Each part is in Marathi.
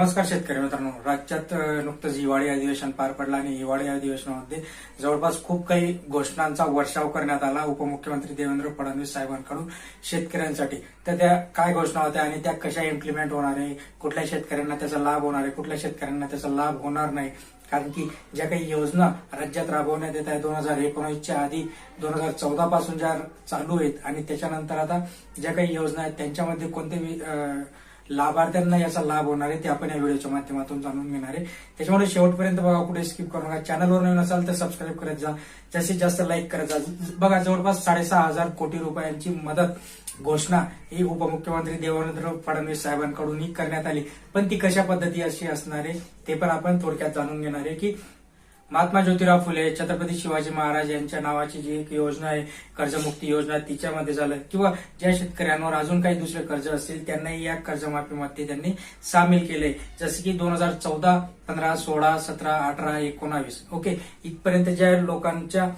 नमस्कार शेतकरी मित्रांनो. राज्यात नुकतंच हिवाळी अधिवेशन पार पडलं आणि हिवाळी अधिवेशनामध्ये जवळपास खूप काही घोषणांचा वर्षाव करण्यात आला उपमुख्यमंत्री देवेंद्र फडणवीस साहेबांकडून शेतकऱ्यांसाठी. तर त्या काय घोषणा होत्या आणि त्या कशा इम्प्लिमेंट होणार आहे? कुठल्या शेतकऱ्यांना त्याचा लाभ होणार आहे? कुठल्या शेतकऱ्यांना त्याचा लाभ होणार नाही? कारण की ज्या काही योजना राज्यात राबवण्यात येत आहे दोन हजार एकोणीसच्या आधी दोन हजार चौदा पासून ज्या चालू आहेत आणि त्याच्यानंतर आता ज्या काही योजना आहेत त्यांच्यामध्ये कोणते लाभार्थ्यांना याचा लाभ होणार आहे ते आपण या व्हिडिओच्या माध्यमातून जाणून घेणार आहे. त्याच्यामुळे शेवटपर्यंत बघा कुठे स्किप करू नका. चॅनलवर नवीन असाल तर सबस्क्राईब करत जा. जास्तीत जास्त लाईक करत जा. बघा जवळपास साडेसहा हजार कोटी रुपयांची मदत घोषणा ही उपमुख्यमंत्री देवेंद्र फडणवीस साहेबांकडूनही करण्यात आली. पण ती कशा पद्धती अशी असणार आहे ते पण आपण थोडक्यात जाणून घेणार आहे की महात्मा ज्योतिराव फुले छत्रपती शिवाजी महाराज यांच्या नावाची जी एक योजना आहे कर्जमुक्ती योजना तिच्यामध्ये झालं. किंवा ज्या शेतकऱ्यांवर अजून काही दुसरे कर्ज असतील त्यांनाही या कर्जमाफीमध्ये त्यांनी सामील केले जसे की दोन हजार चौदा पंधरा सोळा सतरा अठरा एकोणावीस. ओके? इथपर्यंत ज्या लोकांच्या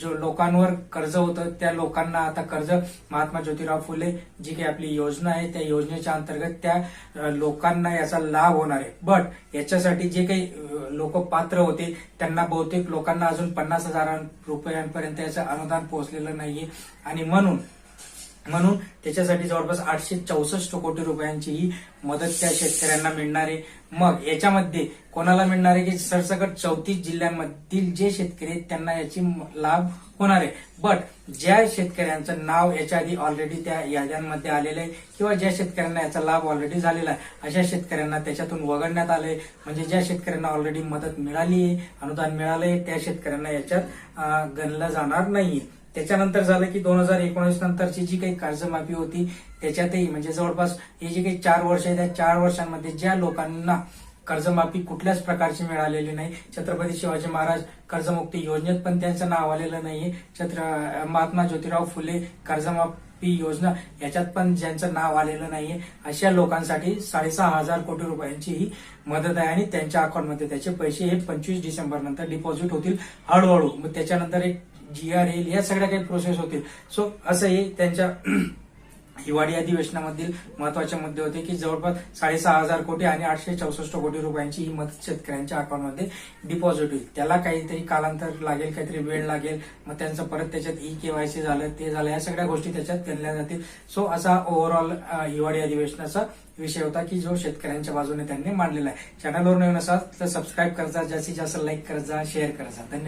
जो लोकांवर कर्ज होतं त्या लोकांना आता कर्ज महात्मा ज्योतिराव फुले जी काही आपली योजना आहे त्या योजनेच्या अंतर्गत त्या लोकांना याचा लाभ होणार आहे. बट याच्यासाठी जे काही लोक पात्र होते. त्यांना बहुतेक लोकांना अजून पन्नास हजार रुपयांपर्यंत याचं अनुदान पोहोचलेलं नाहीये. आणि म्हणून म्हणून त्याच्यासाठी जवळपास आठशे चौसष्ट कोटी रुपयांची ही मदत त्या शेतकऱ्यांना मिळणार आहे. मग याच्यामध्ये कोणाला मिळणार आहे की सरसकट चौतीस जिल्ह्यांमधील जे शेतकरी आहेत त्यांना याची लाभ होणार आहे. बट ज्या शेतकऱ्यांचं नाव याच्या आधी ऑलरेडी त्या याद्यांमध्ये आलेलं आहे किंवा ज्या शेतकऱ्यांना याचा लाभ ऑलरेडी झालेला आहे अशा शेतकऱ्यांना त्याच्यातून वगळण्यात आलंय. म्हणजे ज्या शेतकऱ्यांना ऑलरेडी मदत मिळाली आहे अनुदान मिळालंय त्या शेतकऱ्यांना याच्यात गणलं जाणार नाहीये. त्याच्यानंतर झालं की दोन हजार एकोणीस नंतरची जी काही कर्जमाफी होती त्याच्यातही म्हणजे जवळपास हे जे काही चार वर्ष आहे त्या चार वर्षांमध्ये ज्या लोकांना कर्जमाफी कुठल्याच प्रकारची मिळालेली नाही. छत्रपती शिवाजी महाराज कर्जमुक्ती योजनेत पण त्यांचं नाव आलेलं नाहीये. छत्र महात्मा ज्योतिराव फुले कर्जमाफी योजना याच्यात पण ज्यांचं नाव आलेलं नाहीये. अशा लोकांसाठी साडेसहा हजार कोटी रुपयांची ही मदत आहे आणि त्यांच्या अकाउंटमध्ये त्याचे पैसे हे पंचवीस डिसेंबर नंतर डिपॉझिट होतील हळूहळू. मग त्याच्यानंतर एक जी आर येईल या सगळ्या काही प्रोसेस होतील. सो असं हे त्यांच्या हिवाळी अधिवेशनामधील महत्त्वाचे मुद्दे होते की जवळपास साडेसहा हजार कोटी आणि आठशे चौसष्ट कोटी रुपयांची ही मदत शेतकऱ्यांच्या अकाउंटमध्ये डिपॉझिट होईल. त्याला काहीतरी कालांतर लागेल काहीतरी वेळ लागेल. मग त्यांचं परत त्याच्यात ई केवायसी झालं ते झालं या सगळ्या गोष्टी त्याच्यात गणल्या जातील. सो असा ओव्हरऑल हिवाळी अधिवेशनाचा विषय होता की जो शेतकऱ्यांच्या बाजूने त्यांनी मांडलेला आहे. चॅनलवर नवीन असाल तर सबस्क्राईब करजा जास्तीत जास्त लाईक करजा शेअर करजा धन्यवाद.